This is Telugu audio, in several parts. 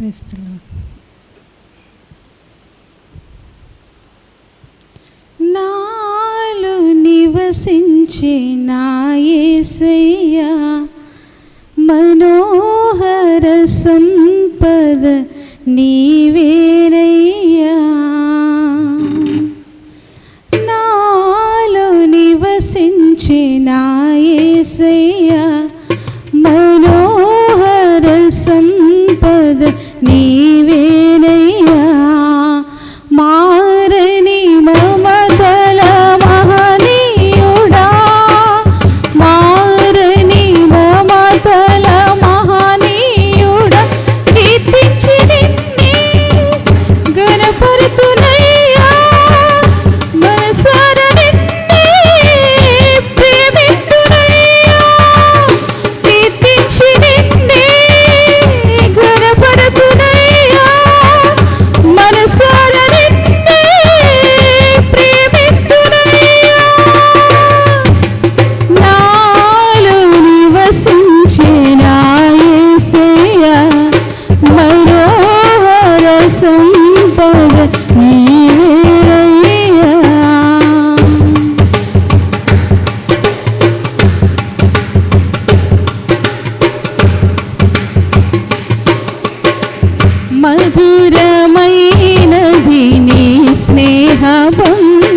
క్రీస్తులు నాలు నివసించిన ఏసయ్యా మనోహర సంపద నీవేరయ్యా నాలో నివసించిన ఏసయ్యా మనోహర సంపద స్నేహ బంధు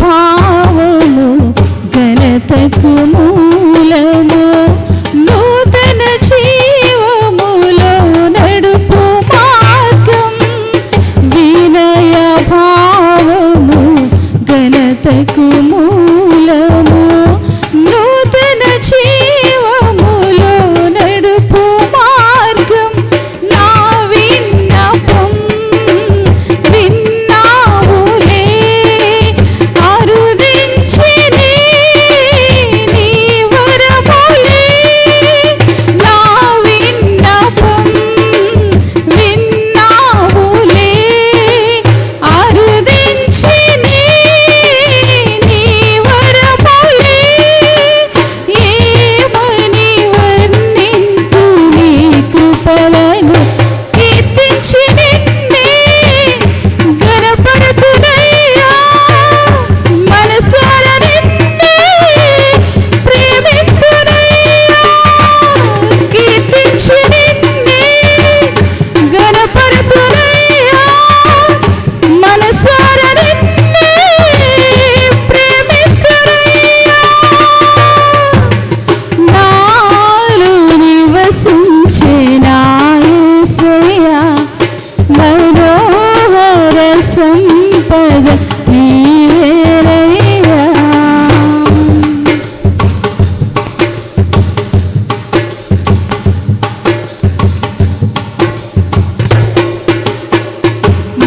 భావము ఘనతకు మూలము. నూతన జీవములో నడుపు మార్గం. వినయ భావము ఘనతకు మూల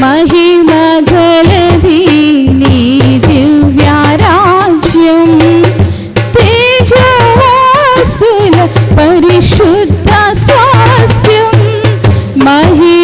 महिमघलधिज्यम् ते जल परिशुद्ध स्वास्थ्यं महि